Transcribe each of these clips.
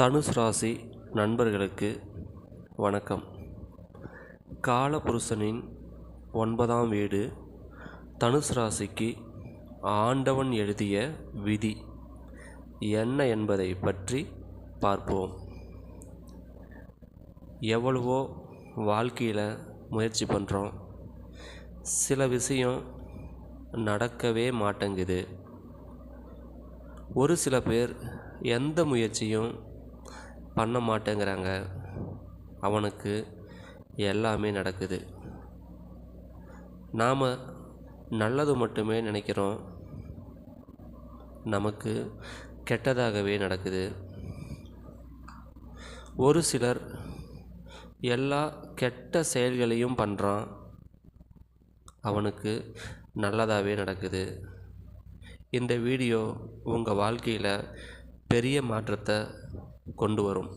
தனுஷ் ராசி நண்பர்களுக்கு வணக்கம். காலபுருஷனின் ஒன்பதாம் வீடு தனுஷ் ராசிக்கு ஆண்டவன் எழுதிய விதி. என்ன என்பதை பற்றி பார்ப்போம். எவ்வளவோ வாழ்க்கையில் முயற்சி பண்ணுறோம் சில விஷயம் நடக்கவே மாட்டேங்குது. ஒரு சில பேர் எந்த முயற்சியும் பண்ண மாட்டேங்கிறாங்க. அவனுக்கு எல்லாமே நடக்குது. நாம் நல்லது மட்டுமே நினைக்கிறோம். நமக்கு கெட்டதாகவே நடக்குது. ஒரு சிலர் எல்லா கெட்ட செயல்களையும் பண்ணுறான் அவனுக்கு நல்லதாகவே நடக்குது. இந்த வீடியோ உங்கள் வாழ்க்கையில் பெரிய மாற்றத்தை கொண்டு வரும்.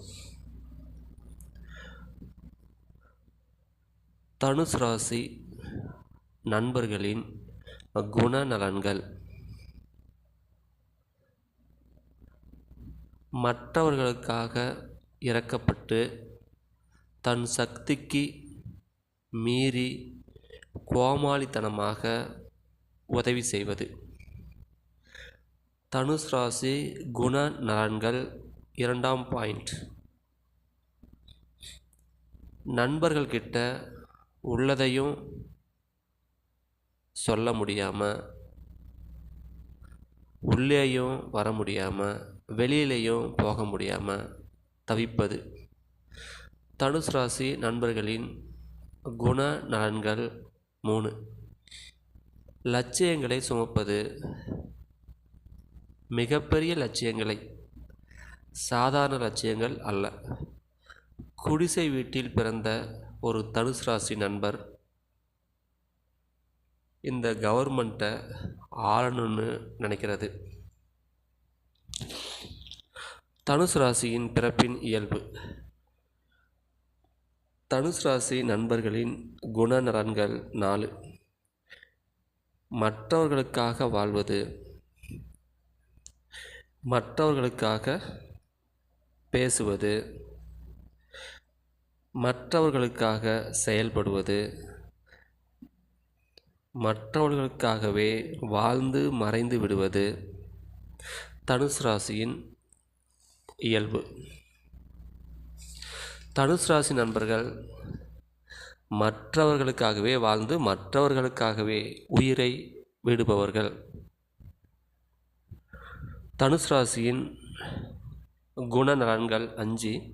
தனுசு ராசி நண்பர்களின் குணநலன்கள். மற்றவர்களுக்காக இறக்கப்பட்டு தன் சக்திக்கு மீறி கோமாளித்தனமாக உதவி செய்வது. தனுஷ் ராசி குண நலன்கள் இரண்டாம் பாயிண்ட். நண்பர்கள்கிட்ட உள்ளதையும் சொல்ல முடியாமல் உள்ளேயும் வர முடியாமல் வெளியிலையும் போக முடியாமல் தவிப்பது. தனுசு ராசி நண்பர்களின் குண நலன்கள் மூணு. லட்சியங்களை சுமப்பது மிகப்பெரிய லட்சியங்களை சாதாரண லட்சியங்கள் அல்ல. குடிசை வீட்டில் பிறந்த ஒரு தனுசு ராசி நண்பர் இந்த கவர்மெண்ட்டை ஆளணும்னு நினைக்கிறது. தனுசு ராசியின் பிறப்பின் இயல்பு. தனுசு ராசி நண்பர்களின் குணநலன்கள் நாலு. மற்றவர்களுக்காக வாழ்வது மற்றவர்களுக்காக பேசுவது மற்றவர்களுக்காக செயல்படுவது மற்றவர்களுக்காகவே வாழ்ந்து மறைந்து விடுவது தனுசு ராசியின் இயல்பு. தனுசு ராசி நண்பர்கள் மற்றவர்களுக்காகவே வாழ்ந்து மற்றவர்களுக்காகவே உயிரை விடுபவர்கள். தனுசு ராசியின் குணநலன்கள் அஞ்சு.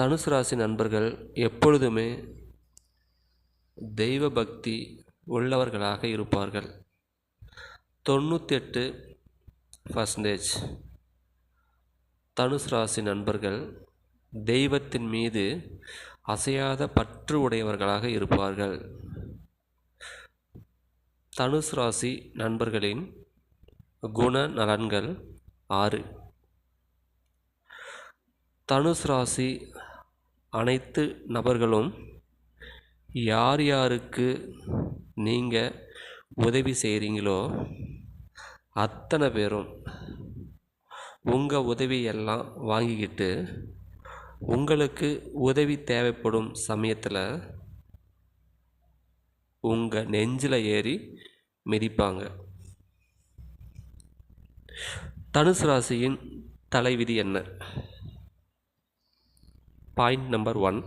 தனுசு ராசி நண்பர்கள் எப்பொழுதுமே தெய்வ பக்தி உள்ளவர்களாக இருப்பார்கள். தொண்ணூற்றி எட்டு பர்சன்டேஜ் தனுசு ராசி நண்பர்கள் தெய்வத்தின் மீது அசையாத பற்று உடையவர்களாக இருப்பார்கள். தனுசு ராசி நண்பர்களின் குண நலன்கள் ஆறு. தனுசு ராசி அனைத்து நபர்களும் யார் யாருக்கு நீங்கள் உதவி செய்கிறீங்களோ அத்தனை பேரும் உங்கள் உதவியெல்லாம் வாங்கிக்கிட்டு உங்களுக்கு உதவி தேவைப்படும் சமயத்தில் உங்கள் நெஞ்சில் ஏறி மிதிப்பாங்க. தனுசு ராசியின் தலைவிதி என்ன? பாயிண்ட் நம்பர் ஒன்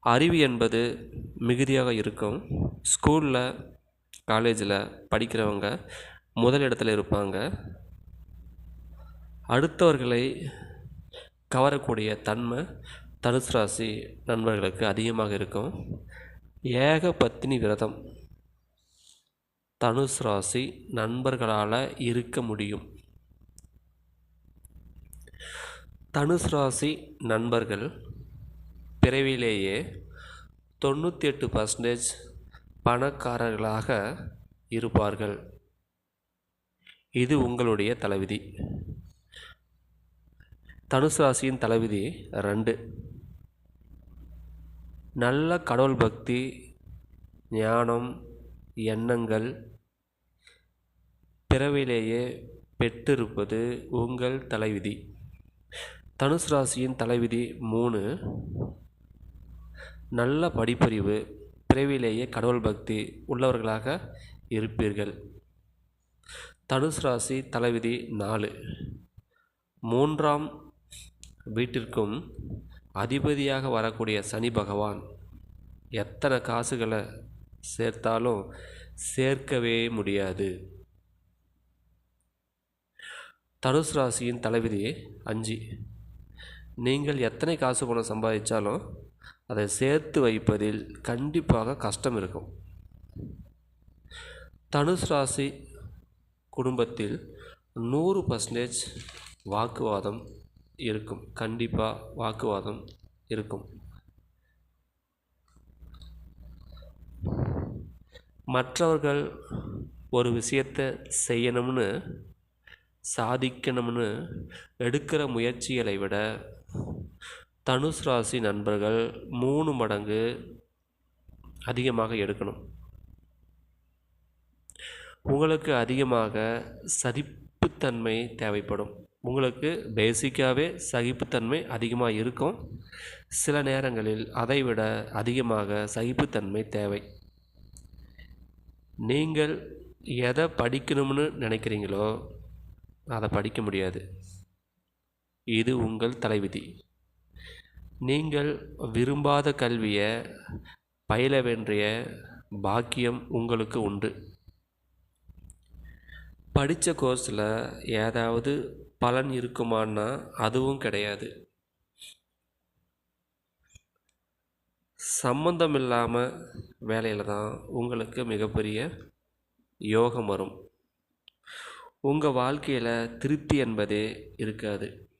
அறிவு என்பது மிகுதியாக இருக்கும். ஸ்கூலில் காலேஜில் படிக்கிறவங்க முதல் இடத்துல இருப்பாங்க. அடுத்தவர்களை கவரக்கூடிய தன்மை தனுசு ராசி நண்பர்களுக்கு அதிகமாக இருக்கும். ஏக பத்தினி விரதம் தனுசு ராசி நண்பர்களால் இருக்க முடியும். தனுசு ராசி நண்பர்கள் பிறவிலேயே தொண்ணூற்றி எட்டு பர்சன்டேஜ் பணக்காரர்களாக இருப்பார்கள். இது உங்களுடைய தலைவிதி. தனுசு ராசியின் தலைவிதி ரெண்டு. நல்ல கடவுள் பக்தி ஞானம் எண்ணங்கள் பிறவிலேயே பெற்றிருப்பது உங்கள் தலைவிதி. தனுசு ராசியின் தலைவிதி மூணு. நல்ல படிப்பறிவு பிறவிலேயே கடவுள் பக்தி உள்ளவர்களாக இருப்பீர்கள். தனுசு ராசி தலைவிதி நாலு. மூன்றாம் வீட்டிற்கும் அதிபதியாக வரக்கூடிய சனி பகவான் எத்தனை காசுகளை சேர்த்தாலும் சேர்க்கவே முடியாது. தனுசு ராசியின் தலைவிதி அஞ்சு. நீங்கள் எத்தனை காசு பணம் சம்பாதிச்சாலும் அதை சேர்த்து வைப்பதில் கண்டிப்பாக கஷ்டம் இருக்கும். தனுஷ் ராசி குடும்பத்தில் நூறு பர்சன்டேஜ் வாக்குவாதம் இருக்கும். கண்டிப்பாக வாக்குவாதம் இருக்கும். மற்றவர்கள் ஒரு விஷயத்தை செய்யணும்னு சாதிக்கணும்னு எடுக்கிற முயற்சிகளை விட தனுஷ் ராசி நண்பர்கள் மூணு மடங்கு அதிகமாக எடுக்கணும். உங்களுக்கு அதிகமாக சகிப்புத்தன்மை தேவைப்படும். உங்களுக்கு பேசிக்காகவே சகிப்புத்தன்மை அதிகமாக இருக்கும். சில நேரங்களில் அதைவிட அதிகமாக சகிப்புத்தன்மை தேவை. நீங்கள் எதை படிக்கணும்னு நினைக்கிறீங்களோ அதை படிக்க முடியாது. இது உங்கள் தலைவிதி. நீங்கள் விரும்பாத கல்வியை பயில வேண்டிய பாக்கியம் உங்களுக்கு உண்டு. படித்த கோர்ஸில் ஏதாவது பலன் இருக்குமான்னா அதுவும் கிடையாது. சம்பந்தம் இல்லாமல் வேலையில் தான் உங்களுக்கு மிகப்பெரிய யோகம் வரும். உங்கள் வாழ்க்கையில் திருப்தி என்பதே இருக்காது.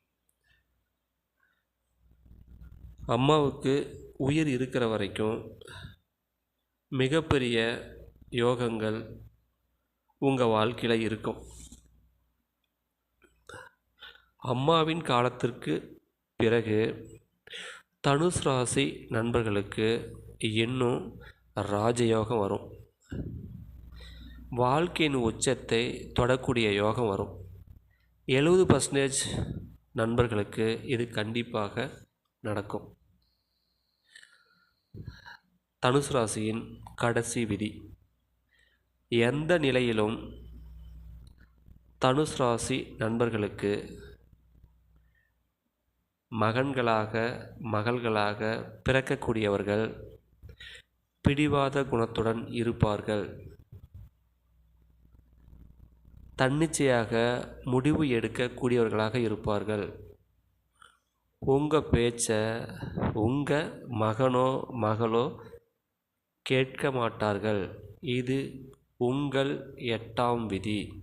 அம்மாவுக்கு உயிர் இருக்கிற வரைக்கும் மிகப்பெரிய யோகங்கள் உங்கள் வாழ்க்கையில் இருக்கும். அம்மாவின் காலத்திற்கு பிறகு தனுஷ் ராசி நண்பர்களுக்கு இன்னும் ராஜயோகம் வரும். வாழ்க்கையின் உச்சத்தை தொடக்கூடிய யோகம் வரும். எழுபது பர்சன்டேஜ் நண்பர்களுக்கு இது கண்டிப்பாக நடக்கும். தனுசு ராசியின் கடைசி விதி. எந்த நிலையிலும் தனுசு ராசி நண்பர்களுக்கு மகன்களாக மகள்களாக பிறக்கக்கூடியவர்கள் பிடிவாத குணத்துடன் இருப்பார்கள். தன்னிச்சையாக முடிவு எடுக்கக்கூடியவர்களாக இருப்பார்கள். உங்கள் பேச்சை உங்கள் மகனோ மகளோ கேட்க மாட்டார்கள். இது உங்கள் எட்டாம் விதி.